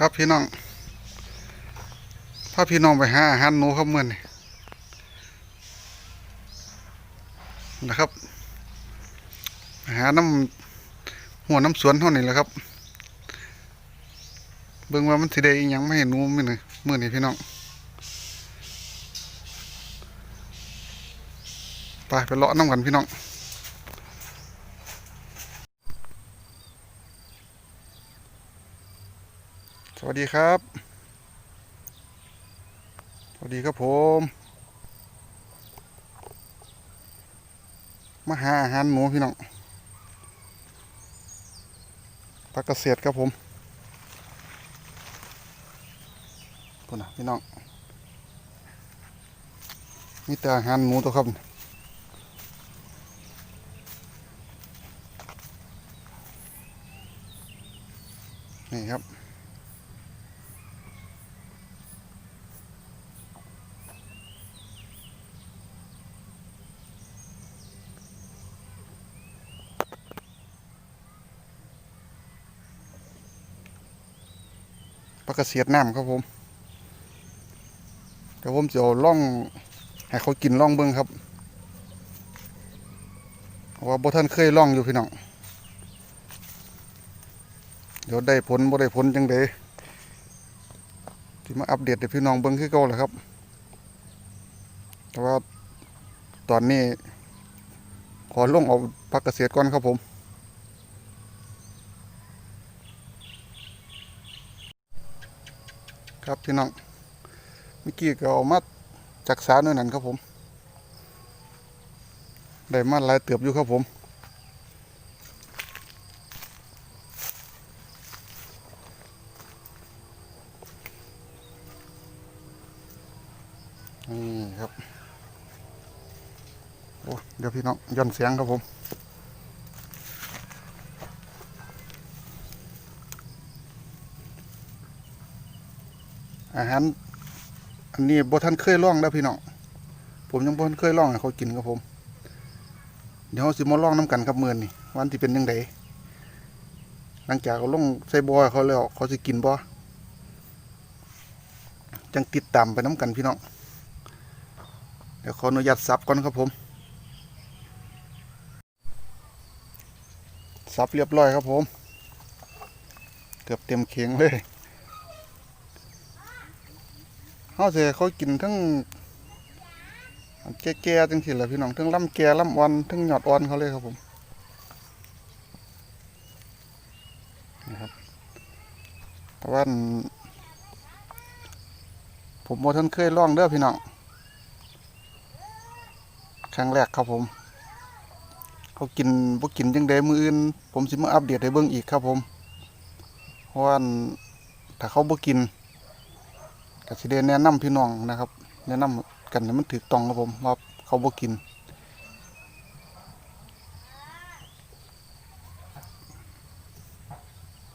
ครับพี่น้องพาพี่น้องไปหาอาหารหนูครับเมื่อนี่นะครับหาน้ำหัวน้ำสวนเท่านี้แหละครับ เบิ่งว่ามันสิได้ยังไม่เห็นหนูมื้อนี่มื้อนี้พี่น้องไปไปเลาะน้ำกันพี่น้อง สวัสดีครับ สวัสดีครับผม มาหาอาหารหนูพี่น้องพักเกษตรครับผมพุ่นนะพี่น้อง มีแต่อาหารหนูตัวครับนี่ครับ ปลากระเสียดน้ำครับผมเดี๋ยวผมจะล่องให้เขากินล่องเบิ้งครับเพราะว่าบ่ท่านเคยล่องอยู่พี่น้องเดี๋ยวได้ผลบ่ได้ผลจังเดที่มาอัปเดตให้พี่น้องเบิ้งคือเก่าแหละครับ แต่ว่าตอนนี้ ขอลงเอาพักเกษตรก่อนครับผม ครับพี่น้องเมื่อกี้ก็เอามาจากสาหน่วยนั้นครับผมได้มาลายเติบอยู่ครับผมนี่ครับโอ้เดี๋ยวพี่น้องย่อนเสียงครับผม อาหารอันนี้บท่านเคยล่องแล้วพี่น้องผมยังบ่ทันเคยล่องให้เขากินครับผม เดี๋ยวสิมาลองน้ำกันครับเมือนี้วันที่เป็นยังไงหลังจากเขาลงใส่บอให้เขาแล้วเขาสิกินบ่จังติดตามไปน้ำกันพี่น้องเดี๋ยวขออนุญาตซับก่อนครับผมซับเรียบร้อยครับผม เกือบเต็มเคียงเลย เฮาเสิให้เขากินทั้งแก่ๆจังซี่แหละพี่น้องทั้งลำแก่ลำอ่อนทั้งหยอดอ่อนเขาเลยครับผมนะครับแต่ว่าอันผมบ่ทันเคยล่องเด้อพี่น้องครั้งแรกครับผม เขากินบ่กินจังไดมืออื่น ผมสิมาอัปเดตให้เบิ่งอีกครับผมเพราะว่าถ้าเขาบ่กิน ก็สิได้แนะนำพี่น้องนะครับ แนะนำกันให้มันถูกต้องครับผมว่าเขาบ่กิน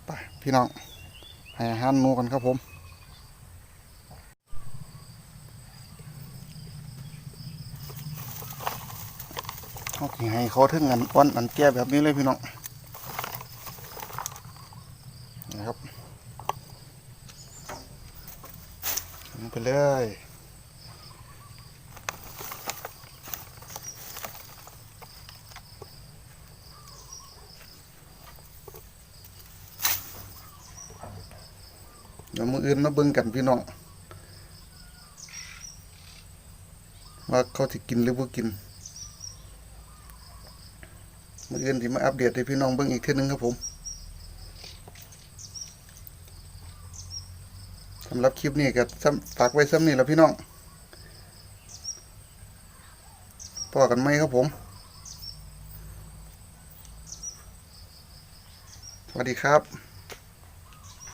ไปพี่น้องให้อาหารหนูกันครับผมเอาให้เขาถึงอันอ่อนอันแก่แบบนี้เลยพี่น้องนะครับ ล งไปเลยเดี๋ยวมืออื่นมาเบิ่งกันพี่น้องว่าเขาจะกินหรือบ่กินมืออื่นที่มาอัปเดตให้พี่น้องเบิ่งอีกเทีนึงครับผม สำหรับคลิปนี้ก็ซ้ำฝากไว้ซ้ำนี่แล้วพี่น้องพอกันไหมครับผม สวัสดีครับ